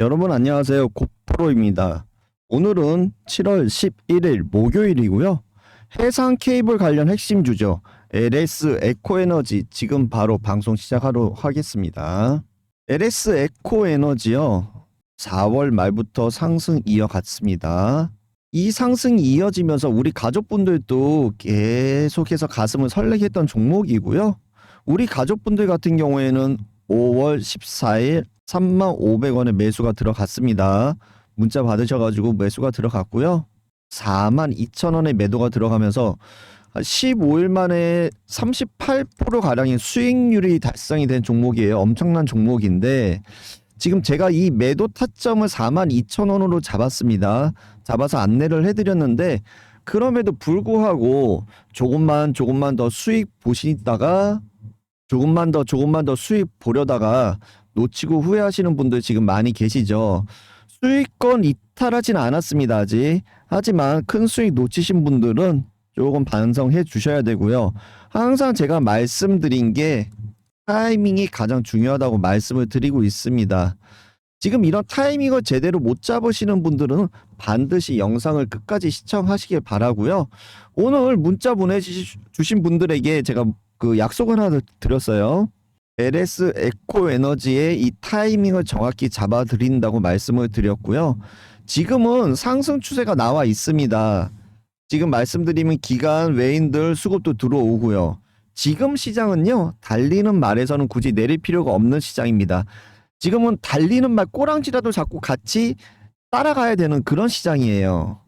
여러분 안녕하세요. 고프로입니다. 오늘은 7월 11일 목요일이고요. 해상 케이블 관련 핵심 주죠. LS 에코에너지 지금 바로 방송 시작하도록 하겠습니다. LS 에코에너지요. 4월 말부터 상승 이어갔습니다. 이 상승이 이어지면서 우리 가족분들도 계속해서 가슴을 설레게 했던 종목이고요. 우리 가족분들 같은 경우에는 5월 14일 35,500원에 매수가 들어갔습니다. 문자 받으셔가지고 매수가 들어갔고요. 42,000원에 매도가 들어가면서 15일 만에 38% 가량의 수익률이 달성이 된 종목이에요. 엄청난 종목인데 지금 제가 이 매도 타점을 42,000원으로 잡았습니다. 잡아서 안내를 해드렸는데 그럼에도 불구하고 조금만 조금만 더 수익 보시다가 조금만 더 조금만 더 수익 보려다가 놓치고 후회하시는 분들 지금 많이 계시죠. 수익권 이탈하진 않았습니다 아직. 하지만 큰 수익 놓치신 분들은 조금 반성해 주셔야 되고요. 항상 제가 말씀드린 게 타이밍이 가장 중요하다고 말씀을 드리고 있습니다. 지금 이런 타이밍을 제대로 못 잡으시는 분들은 반드시 영상을 끝까지 시청하시길 바라고요. 오늘 문자 보내주신 분들에게 제가 그 약속을 하나 드렸어요. LS 에코 에너지의 이 타이밍을 정확히 잡아 드린다고 말씀을 드렸고요. 지금은 상승 추세가 나와 있습니다. 지금 말씀드리면 기간 외인들 수급도 들어오고요. 지금 시장은요, 달리는 말에서는 굳이 내릴 필요가 없는 시장입니다. 지금은 달리는 말 꼬랑지라도 잡고 같이 따라가야 되는 그런 시장이에요.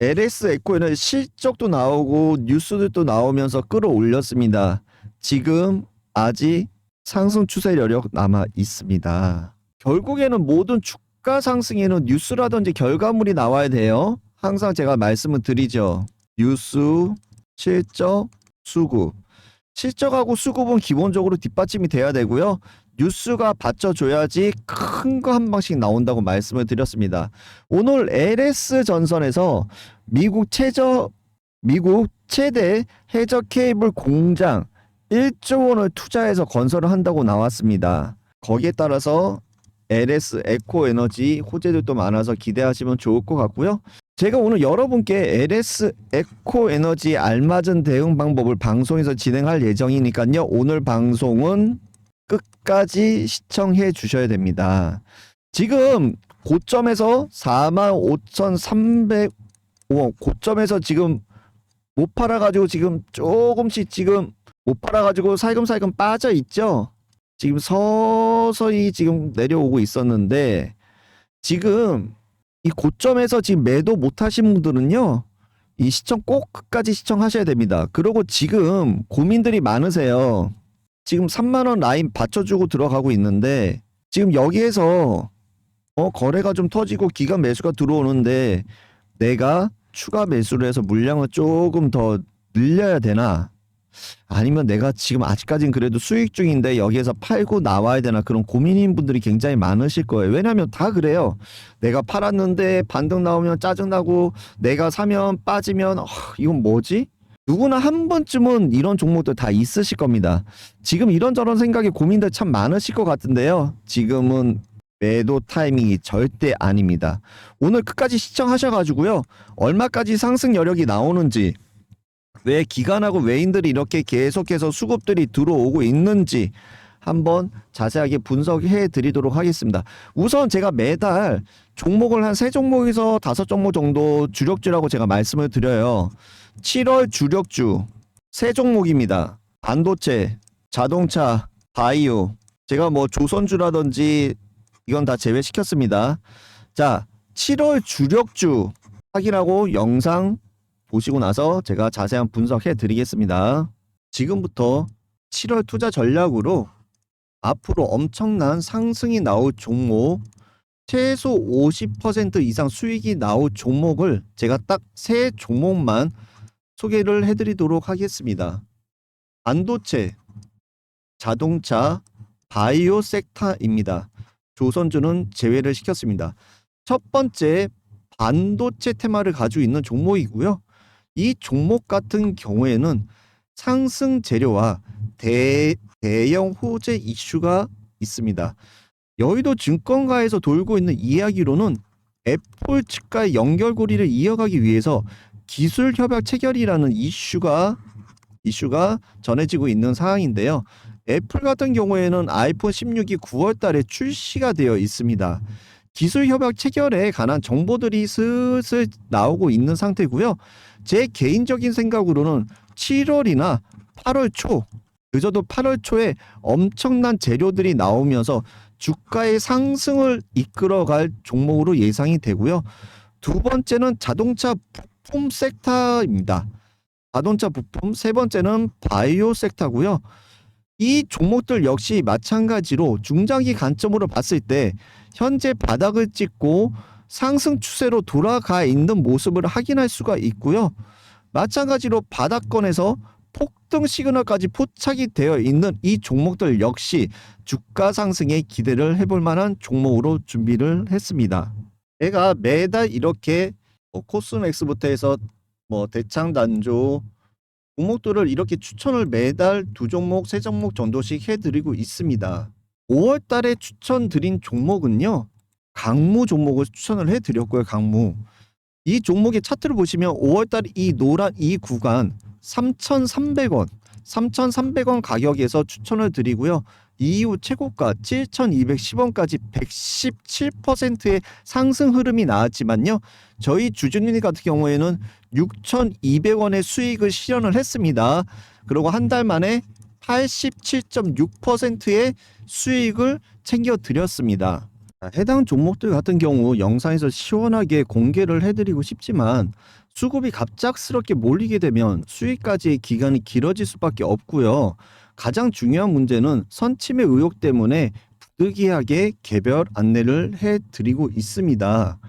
LS 에코에는 실적도 나오고 뉴스들도 나오면서 끌어올렸습니다. 지금 아직 상승 추세 여력 남아 있습니다. 결국에는 모든 주가 상승에는 뉴스라든지 결과물이 나와야 돼요. 항상 제가 말씀을 드리죠. 뉴스, 실적, 수급. 실적하고 수급은 기본적으로 뒷받침이 돼야 되고요. 뉴스가 받쳐줘야지 큰 거 한 방씩 나온다고 말씀을 드렸습니다. 오늘 LS 전선에서 미국 최저 미국 최대 해저 케이블 공장 1조 원을 투자해서 건설을 한다고 나왔습니다. 거기에 따라서 LS 에코 에너지 호재들도 많아서 기대하시면 좋을 것 같고요. 제가 오늘 여러분께 LS 에코 에너지 알맞은 대응 방법을 방송에서 진행할 예정이니까요. 오늘 방송은 끝까지 시청해 주셔야 됩니다. 지금 고점에서 45,300 고점에서 지금 못 팔아가지고 지금 조금씩 지금 못 팔아가지고 살금살금 빠져 있죠. 지금 서서히 지금 내려오고 있었는데 지금 이 고점에서 지금 매도 못 하신 분들은요. 이 시청 꼭 끝까지 시청하셔야 됩니다. 그리고 지금 고민들이 많으세요. 지금 3만 원 라인 받쳐주고 들어가고 있는데 지금 여기에서 어 거래가 좀 터지고 기간 매수가 들어오는데 내가 추가 매수를 해서 물량을 조금 더 늘려야 되나? 아니면 내가 지금 아직까진 그래도 수익 중인데 여기에서 팔고 나와야 되나 그런 고민인 분들이 굉장히 많으실 거예요. 왜냐하면 다 그래요. 내가 팔았는데 반등 나오면 짜증나고 내가 사면 빠지면 어, 이건 뭐지? 누구나 한 번쯤은 이런 종목들 다 있으실 겁니다. 지금 이런저런 생각에 고민들 참 많으실 것 같은데요. 지금은 매도 타이밍이 절대 아닙니다. 오늘 끝까지 시청하셔가지고요. 얼마까지 상승 여력이 나오는지 왜 기관하고 외인들이 이렇게 계속해서 수급들이 들어오고 있는지 한번 자세하게 분석해 드리도록 하겠습니다. 우선 제가 매달 종목을 한 세 종목에서 다섯 종목 정도 주력주라고 제가 말씀을 드려요. 7월 주력주 세 종목입니다. 반도체, 자동차, 바이오. 제가 뭐 조선주라든지 이건 다 제외시켰습니다. 자, 7월 주력주 확인하고 영상 보시고 나서 제가 자세한 분석해 드리겠습니다. 지금부터 7월 투자 전략으로 앞으로 엄청난 상승이 나올 종목, 최소 50% 이상 수익이 나올 종목을 제가 딱 세 종목만 소개를 해드리도록 하겠습니다. 반도체, 자동차, 바이오 섹터입니다. 조선주는 제외를 시켰습니다. 첫 번째 반도체 테마를 가지고 있는 종목이고요. 이 종목 같은 경우에는 상승 재료와 대, 대형 호재 이슈가 있습니다. 여의도 증권가에서 돌고 있는 이야기로는 애플 측과의 연결고리를 이어가기 위해서 기술 협약 체결이라는 이슈가 이슈가 전해지고 있는 상황인데요. 애플 같은 경우에는 아이폰 16이 9월 달에 출시가 되어 있습니다. 기술 협약 체결에 관한 정보들이 슬슬 나오고 있는 상태고요. 제 개인적인 생각으로는 7월이나 8월 초 늦어도 8월 초에 엄청난 재료들이 나오면서 주가의 상승을 이끌어갈 종목으로 예상이 되고요. 두 번째는 자동차 부품 섹터입니다. 자동차 부품 세 번째는 바이오 섹터고요. 이 종목들 역시 마찬가지로 중장기 관점으로 봤을 때 현재 바닥을 찍고 상승 추세로 돌아가 있는 모습을 확인할 수가 있고요. 마찬가지로 바닥권에서 폭등 시그널까지 포착이 되어 있는 이 종목들 역시 주가 상승에 기대를 해볼 만한 종목으로 준비를 했습니다. 제가 매달 이렇게 뭐 코스맥스부터 해서 뭐 대창 단조 종목들을 이렇게 추천을 매달 두 종목, 세 종목 정도씩 해드리고 있습니다. 5월 달에 추천드린 종목은요. 강무 종목을 추천을 해드렸고요. 강무. 이 종목의 차트를 보시면 5월 달에 이 노란 이 구간 3,300원, 3,300원 가격에서 추천을 드리고요. 이후 최고가 7,210원까지 117%의 상승 흐름이 나왔지만요. 저희 주주님 같은 경우에는 6,200원의 수익을 실현을 했습니다. 그리고 한 달 만에 87.6%의 수익을 챙겨 드렸습니다. 해당 종목들 같은 경우 영상에서 시원하게 공개를 해드리고 싶지만 수급이 갑작스럽게 몰리게 되면 수익까지의 기간이 길어질 수밖에 없고요. 가장 중요한 문제는 선침의 의혹 때문에 부득이하게 개별 안내를 해드리고 있습니다.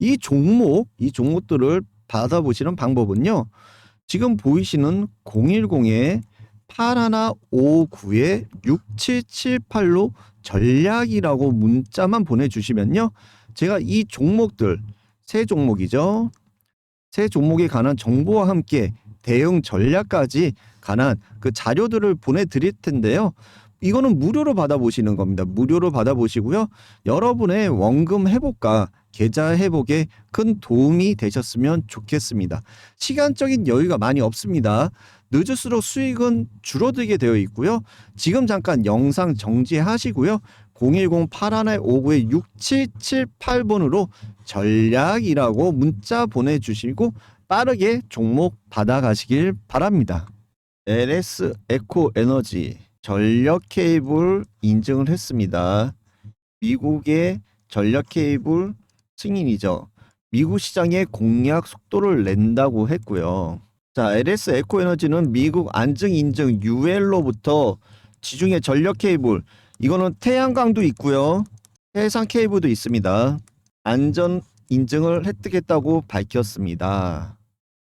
이 종목, 이 종목들을 받아보시는 방법은요. 지금 보이시는 010에 8159에 6778로 전략이라고 문자만 보내주시면요. 제가 이 종목들, 세 종목이죠. 세 종목에 관한 정보와 함께 대응 전략까지 관한 그 자료들을 보내드릴 텐데요. 이거는 무료로 받아보시는 겁니다. 무료로 받아보시고요. 여러분의 원금 회복과 계좌 회복에 큰 도움이 되셨으면 좋겠습니다. 시간적인 여유가 많이 없습니다. 늦을수록 수익은 줄어들게 되어 있고요. 지금 잠깐 영상 정지하시고요. 010-8159-6778번으로 전략이라고 문자 보내주시고 빠르게 종목 받아가시길 바랍니다. LS 에코 에너지 전력 케이블 인증을 했습니다. 미국의 전력 케이블 승인이죠. 미국 시장에 공략 속도를 낸다고 했고요. 자, LS 에코 에너지는 미국 안증 인증 UL로부터 지중해 전력 케이블 이거는 태양광도 있고요. 해상 케이블도 있습니다. 안전 인증을 획득했다고 밝혔습니다.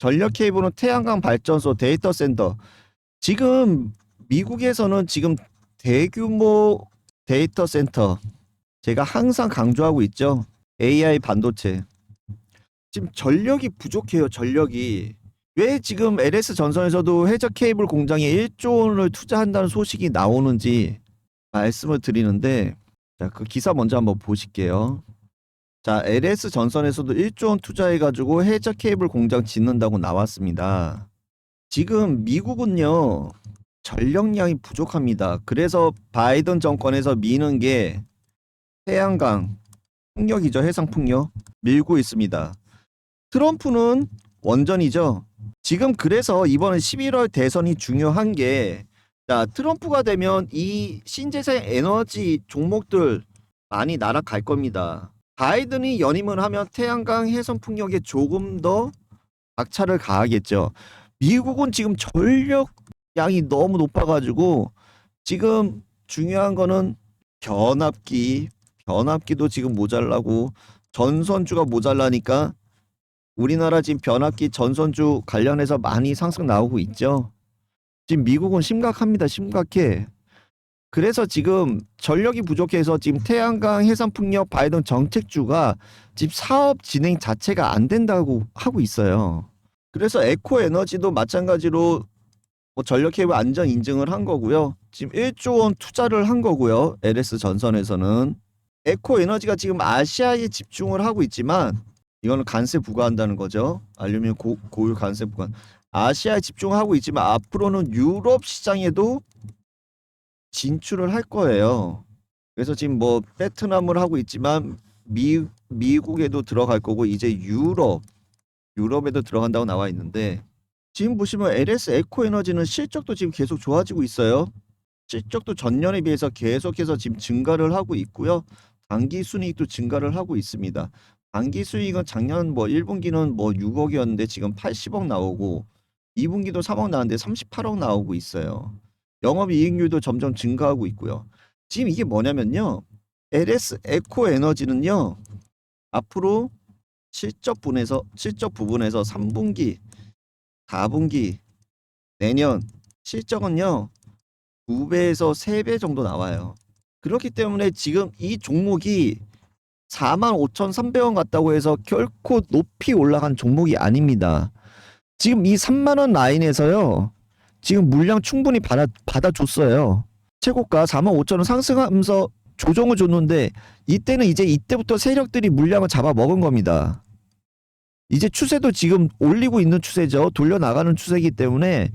전력 케이블은 태양광 발전소 데이터 센터 지금 미국에서는 지금 대규모 데이터 센터 제가 항상 강조하고 있죠. AI 반도체. 지금 전력이 부족해요. 전력이. 왜 지금 LS 전선에서도 해적 케이블 공장에 1조 원을 투자한다는 소식이 나오는지 말씀을 드리는데 자, 그 기사 먼저 한번 보실게요. 자, LS 전선에서도 1조 원 투자해 가지고 해적 케이블 공장 짓는다고 나왔습니다. 지금 미국은요. 전력량이 부족합니다. 그래서 바이든 정권에서 미는 게 태양광 풍력이죠. 해상 풍력 밀고 있습니다. 트럼프는 원전이죠. 지금 그래서 이번에 11월 대선이 중요한 게 자, 트럼프가 되면 이 신재생 에너지 종목들 많이 날아갈 겁니다. 바이든이 연임을 하면 태양광 해선 풍력에 조금 더 박차를 가하겠죠. 미국은 지금 전력 양이 너무 높아가지고 지금 중요한 거는 변압기, 변압기도 지금 모자라고 전선주가 모자라니까 우리나라 지금 변압기 전선주 관련해서 많이 상승 나오고 있죠. 지금 미국은 심각합니다. 심각해. 그래서 지금 전력이 부족해서 지금 태양광 해상풍력 바이든 정책주가 지금 사업 진행 자체가 안 된다고 하고 있어요. 그래서 에코 에너지도 마찬가지로 뭐 전력 케이블 안전 인증을 한 거고요. 지금 1조 원 투자를 한 거고요. LS 전선에서는 에코 에너지가 지금 아시아에 집중을 하고 있지만 이거는 관세 부과한다는 거죠. 알루미늄 고, 고유 관세 부과. 아시아에 집중하고 있지만 앞으로는 유럽 시장에도 진출을 할 거예요. 그래서 지금 뭐 베트남을 하고 있지만 미 미국에도 들어갈 거고 이제 유럽 유럽에도 들어간다고 나와 있는데 지금 보시면 LS 에코 에너지는 실적도 지금 계속 좋아지고 있어요. 실적도 전년에 비해서 계속해서 지금 증가를 하고 있고요. 단기 순이익도 증가를 하고 있습니다. 단기 수익은 작년 뭐 1분기는 뭐 6억이었는데 지금 80억 나오고 2분기도 3억 나왔는데 38억 나오고 있어요. 영업 이익률도 점점 증가하고 있고요. 지금 이게 뭐냐면요. LS 에코 에너지는요. 앞으로 실적 분에서 실적 부분에서 3분기, 4분기, 내년 실적은요. 2배에서 3배 정도 나와요. 그렇기 때문에 지금 이 종목이 45,300원 같다고 해서 결코 높이 올라간 종목이 아닙니다. 지금 이 3만 원 라인에서요. 지금 물량 충분히 받아 받아줬어요. 최고가 45,000원 상승하면서 조정을 줬는데 이때는 이제 이때부터 세력들이 물량을 잡아 먹은 겁니다. 이제 추세도 지금 올리고 있는 추세죠. 돌려 나가는 추세이기 때문에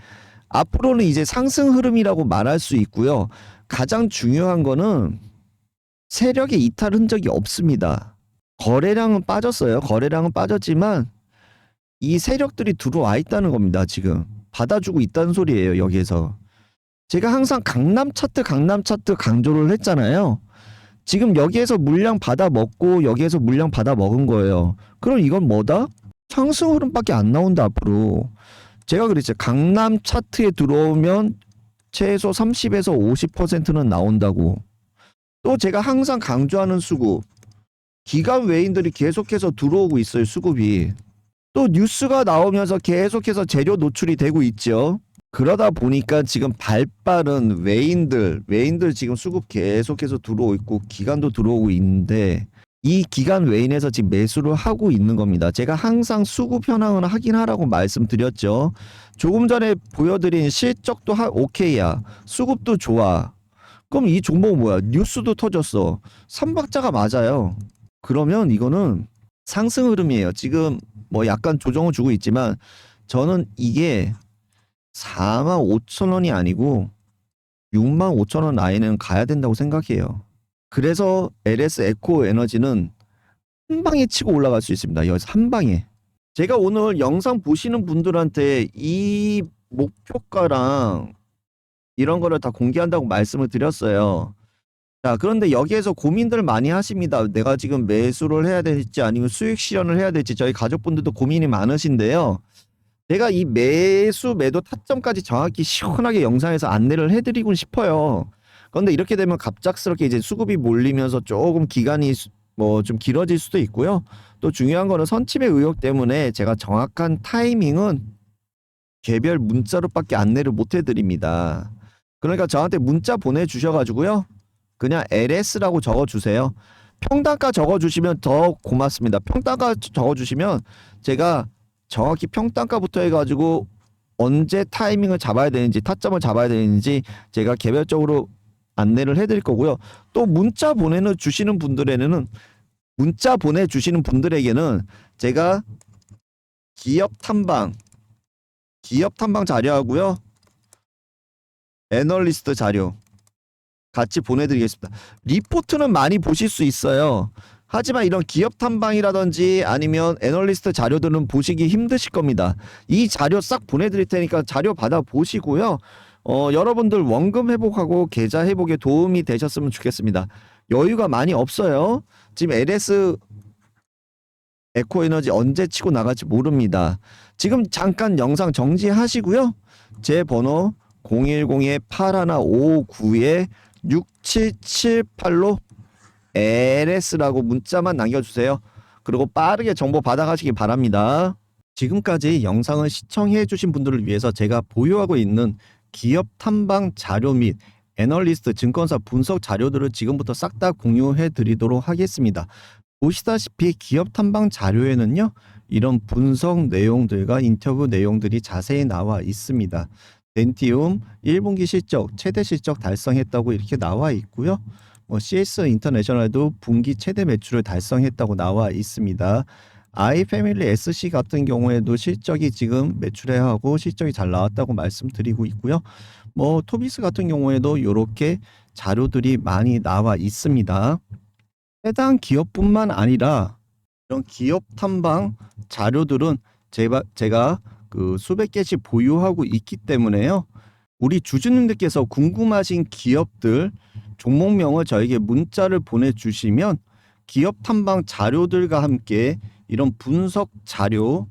앞으로는 이제 상승 흐름이라고 말할 수 있고요. 가장 중요한 거는 세력의 이탈 흔적이 없습니다. 거래량은 빠졌어요. 거래량은 빠졌지만 이 세력들이 들어와 있다는 겁니다. 지금 받아주고 있다는 소리예요. 여기에서 제가 항상 강남 차트, 강남 차트 강조를 했잖아요. 지금 여기에서 물량 받아 먹고 여기에서 물량 받아 먹은 거예요. 그럼 이건 뭐다? 상승 흐름밖에 안 나온다 앞으로. 제가 그랬죠. 강남 차트에 들어오면 최소 30에서 50%는 나온다고. 또 제가 항상 강조하는 수급. 기관 외인들이 계속해서 들어오고 있어요, 수급이. 또 뉴스가 나오면서 계속해서 재료 노출이 되고 있죠. 그러다 보니까 지금 발 빠른 외인들, 외인들 지금 수급 계속해서 들어오고 있고 기관도 들어오고 있는데 이 기간 외인에서 지금 매수를 하고 있는 겁니다. 제가 항상 수급 현황을 확인하라고 말씀드렸죠. 조금 전에 보여드린 실적도 하, 오케이야. 수급도 좋아. 그럼 이 종목은 뭐야? 뉴스도 터졌어. 삼박자가 맞아요. 그러면 이거는 상승 흐름이에요. 지금 뭐 약간 조정을 주고 있지만 저는 이게 4만 5천 원이 아니고 6만 5천 원 라인은 가야 된다고 생각해요. 그래서 LS 에코 에너지는 한 방에 치고 올라갈 수 있습니다. 여기서 한 방에. 제가 오늘 영상 보시는 분들한테 이 목표가랑 이런 거를 다 공개한다고 말씀을 드렸어요. 자, 그런데 여기에서 고민들 많이 하십니다. 내가 지금 매수를 해야 될지 아니면 수익 실현을 해야 될지 저희 가족분들도 고민이 많으신데요. 제가 이 매수 매도 타점까지 정확히 시원하게 영상에서 안내를 해드리고 싶어요. 그런데 이렇게 되면 갑작스럽게 이제 수급이 몰리면서 조금 기간이 뭐 좀 길어질 수도 있고요. 또 중요한 거는 선침의 의혹 때문에 제가 정확한 타이밍은 개별 문자로밖에 안내를 못 해드립니다. 그러니까 저한테 문자 보내주셔가지고요. 그냥 LS라고 적어주세요. 평단가 적어주시면 더 고맙습니다. 평단가 적어주시면 제가 정확히 평단가부터 해가지고 언제 타이밍을 잡아야 되는지 타점을 잡아야 되는지 제가 개별적으로 안내를 해드릴 거고요. 또 문자 보내는 주시는 분들에는 문자 보내주시는 분들에게는 제가 기업 탐방 기업 탐방 자료하고요. 애널리스트 자료 같이 보내드리겠습니다. 리포트는 많이 보실 수 있어요. 하지만 이런 기업 탐방이라든지 아니면 애널리스트 자료들은 보시기 힘드실 겁니다. 이 자료 싹 보내드릴 테니까 자료 받아 보시고요. 어, 여러분들 원금 회복하고 계좌 회복에 도움이 되셨으면 좋겠습니다. 여유가 많이 없어요. 지금 LS 에코 에너지 언제 치고 나갈지 모릅니다. 지금 잠깐 영상 정지하시고요. 제 번호 010-8159-6778로 LS라고 문자만 남겨주세요. 그리고 빠르게 정보 받아가시기 바랍니다. 지금까지 영상을 시청해주신 분들을 위해서 제가 보유하고 있는 기업 탐방 자료 및 애널리스트 증권사 분석 자료들을 지금부터 싹 다 공유해 드리도록 하겠습니다. 보시다시피 기업 탐방 자료에는요, 이런 분석 내용들과 인터뷰 내용들이 자세히 나와 있습니다. 덴티움 1분기 실적, 최대 실적 달성했다고 이렇게 나와 있고요. 뭐 CS 인터내셔널도 분기 최대 매출을 달성했다고 나와 있습니다. 아이패밀리 SC 같은 경우에도 실적이 지금 매출회하고 실적이 잘 나왔다고 말씀드리고 있고요. 뭐 토비스 같은 경우에도 이렇게 자료들이 많이 나와 있습니다. 해당 기업뿐만 아니라 이런 기업 탐방 자료들은 제가 제가 그 수백 개씩 보유하고 있기 때문에요. 우리 주주님들께서 궁금하신 기업들 종목명을 저에게 문자를 보내주시면 기업 탐방 자료들과 함께 이런 분석 자료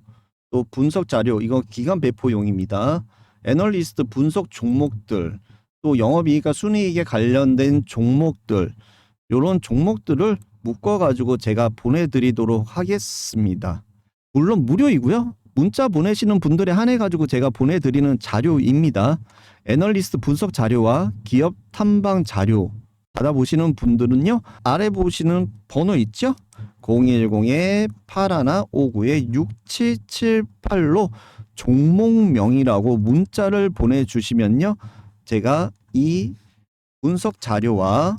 또 분석 자료 이거 기간 배포용입니다. 애널리스트 분석 종목들 또 영업이익과 순이익에 관련된 종목들 이런 종목들을 묶어 가지고 제가 보내드리도록 하겠습니다. 물론 무료이고요. 문자 보내시는 분들에 한해 가지고 제가 보내드리는 자료입니다. 애널리스트 분석 자료와 기업 탐방 자료 받아보시는 분들은요 아래 보시는 번호 있죠? 010-8159-6778로 종목명이라고 문자를 보내주시면요 제가 이 분석 자료와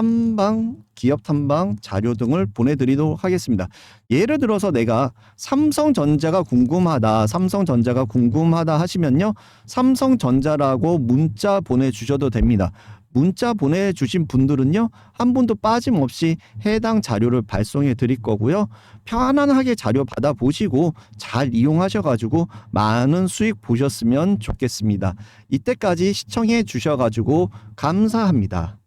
탐방 기업 탐방 자료 등을 보내드리도록 하겠습니다. 예를 들어서 내가 삼성전자가 궁금하다, 삼성전자가 궁금하다 하시면요, 삼성전자라고 문자 보내주셔도 됩니다. 문자 보내주신 분들은요, 한 분도 빠짐없이 해당 자료를 발송해 드릴 거고요. 편안하게 자료 받아보시고 잘 이용하셔가지고 많은 수익 보셨으면 좋겠습니다. 이때까지 시청해 주셔가지고 감사합니다.